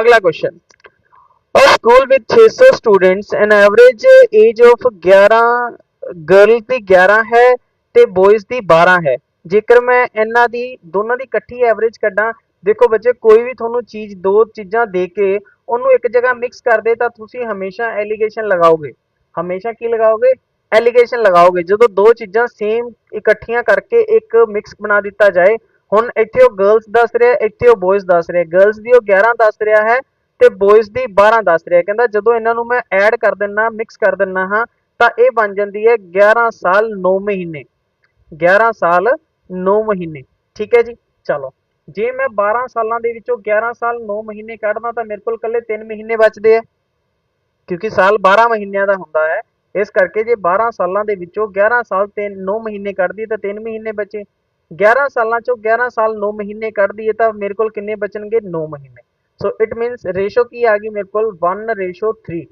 ਅਗਲਾ question A school with 600 students, an average age of 11 girls ਦੀ 11 ਹੈ ਤੇ boys ਦੀ 12 ਹੈ। ਜੇਕਰ ਮੈਂ ਇਹਨਾਂ ਦੀ, ਦੋਨਾਂ ਦੀ ਇਕੱਠੀ ਐਵਰੇਜ ਕੱਢਾਂ, ਦੇਖੋ ਬੱਚੇ, ਕੋਈ ਵੀ ਤੁਹਾਨੂੰ ਚੀਜ਼, ਦੋ ਚੀਜ਼ਾਂ ਦੇ ਕੇ ਉਹਨੂੰ ਇੱਕ ਜਗ੍ਹਾ ਮਿਕਸ ਕਰਦੇ ਤਾਂ ਤੁਸੀਂ ਹਮੇਸ਼ਾ ਐਲੀਗੇਸ਼ਨ ਲਗਾਓਗੇ। ਹਮੇਸ਼ਾ ਕੀ ਲਗਾਓਗੇ? ਐਲੀਗੇਸ਼ਨ ਲਗਾਓਗੇ। ਜਦੋਂ ਦੋ ਚੀਜ਼ਾਂ ਸੇਮ ਇਕੱਠੀਆਂ ਕਰਕੇ ਇੱਕ ਮਿਕਸ ਬਣਾ ਦਿੱਤਾ ਜਾਏ ਹੁਣ ਇੱਥੇ ਉਹ ਗਰਲਸ ਦੱਸ ਰਿਹਾ, ਇੱਥੇ ਉਹ ਬॉयਜ਼ ਦੱਸ ਰਿਹਾ ਗਰਲਸ ਦੀ ਉਹ 11 ਦੱਸ ਰਿਹਾ ਹੈ ਤੇ ਬॉयਜ਼ ਦੀ 12 ਦੱਸ ਰਿਹਾ ਕਹਿੰਦਾ ਜਦੋਂ ਇਹਨਾਂ ਨੂੰ ਮੈਂ ਐਡ ਕਰ ਦਿੰਨਾ ਮਿਕਸ ਕਰ ਦਿੰਨਾ ਹਾਂ, ਤਾਂ ਇਹ ਬਣ ਜਾਂਦੀ ਹੈ 11 ਸਾਲ 9 ਮਹੀਨੇ। 11 ਸਾਲ 9 ਮਹੀਨੇ। ਠੀਕ ਹੈ ਜੀ? ਚਲੋ। ਜੇ ਮੈਂ 12 ਸਾਲਾਂ ਦੇ ਵਿੱਚੋਂ 11 ਸਾਲ 9 ਮਹੀਨੇ ਕੱਢਦਾ ਤਾਂ ਮੇਰੇ ਕੋਲ ਇਕੱਲੇ 3 ਮਹੀਨੇ ਬਚਦੇ ਆ। ਕਿਉਂਕਿ ਸਾਲ 12 ਮਹੀਨਿਆਂ ਦਾ ਹੁੰਦਾ ਹੈ। ਇਸ ਕਰਕੇ ਜੇ 12 ਸਾਲਾਂ ਦੇ ਵਿੱਚੋਂ 11 ਸਾਲ ਤੇ 9 ਮਹੀਨੇ ਕੱਢਦੀ ਤਾਂ 3 ਮਹੀਨੇ ਬਚੇ। 11 ਸਾਲਾਂ ਚੋਂ 11 ਸਾਲ 9 ਮਹੀਨੇ ਕੱਢ ਦਈਏ ਤਾਂ ਮੇਰੇ ਕੋਲ ਕਿੰਨੇ ਬਚਣਗੇ 9 ਮਹੀਨੇ ਸੋ ਇਟ ਮੀਨਸ ਰੇਸ਼ੋ ਕੀ ਆ ਗਈ ਮੇਰੇ ਕੋਲ 1 ਰੇਸ਼ੋ 3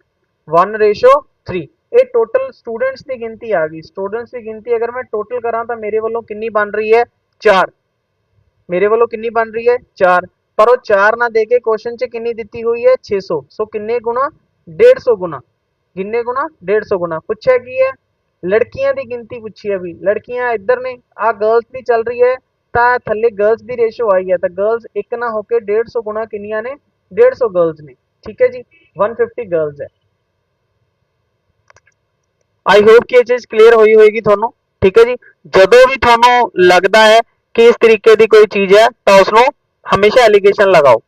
1 ਰੇਸ਼ੋ 3 ਇਹ ਟੋਟਲ ਸਟੂਡੈਂਟਸ ਦੀ ਗਿਣਤੀ ਆ ਗਈ ਸਟੂਡੈਂਟਸ ਦੀ ਗਿਣਤੀ ਅਗਰ ਮੈਂ ਟੋਟਲ ਕਰਾਂ ਤਾਂ ਮੇਰੇ ਵੱਲੋਂ ਕਿੰਨੀ ਬਣ ਰਹੀ ਹੈ 4 ਮੇਰੇ ਵੱਲੋਂ ਕਿੰਨੀ ਬਣ ਰਹੀ ਹੈ 4 ਪਰ ਉਹ 4 ਨਾ ਦੇ ਕੇ ਕੁਐਸਚਨ 'ਚ ਕਿੰਨੀ ਦਿੱਤੀ ਹੋਈ ਹੈ 600 ਸੋ ਕਿੰਨੇ ਗੁਣਾ 150 ਗੁਣਾ ਕਿੰਨੇ ਗੁਣਾ 150 ਗੁਣਾ ਪੁੱਛਿਆ ਕੀ ਹੈ ਲੜਕੀਆਂ ਦੀ ਗਿਣਤੀ ਪੁੱਛੀ ਹੈ ਵੀ, ਲੜਕੀਆਂ ਇੱਧਰ ਨੇ ਆ ਗਰਲਸ ਦੀ ਚੱਲ ਰਹੀ ਹੈ, ਤਾਂ ਥੱਲੇ ਗਰਲਸ ਦੀ ਰੇਸ਼ੋ ਆਈ ਹੈ, ਤਾਂ ਗਰਲਸ ਇੱਕ ਨਾ ਹੋ ਕੇ 150 ਗੁਣਾ ਕਿੰਨੀਆਂ ਨੇ? 150 ਗਰਲਸ ਨੇ, ਠੀਕ ਹੈ ਜੀ? 150 ਗਰਲਸ ਹੈ। ਆਈ ਹੋਪ ਕਿ ਇਹ ਚੀਜ਼ ਕਲੀਅਰ ਹੋਈ ਹੋਏਗੀ ਤੁਹਾਨੂੰ, ਠੀਕ ਹੈ ਜੀ? ਜਦੋਂ ਵੀ ਤੁਹਾਨੂੰ ਲੱਗਦਾ ਹੈ ਕਿ ਇਸ ਤਰੀਕੇ ਦੀ ਕੋਈ ਚੀਜ਼ ਹੈ, ਤਾਂ ਉਸ ਨੂੰ ਹਮੇਸ਼ਾ ਐਲੀਗੇਸ਼ਨ ਲਗਾਓ।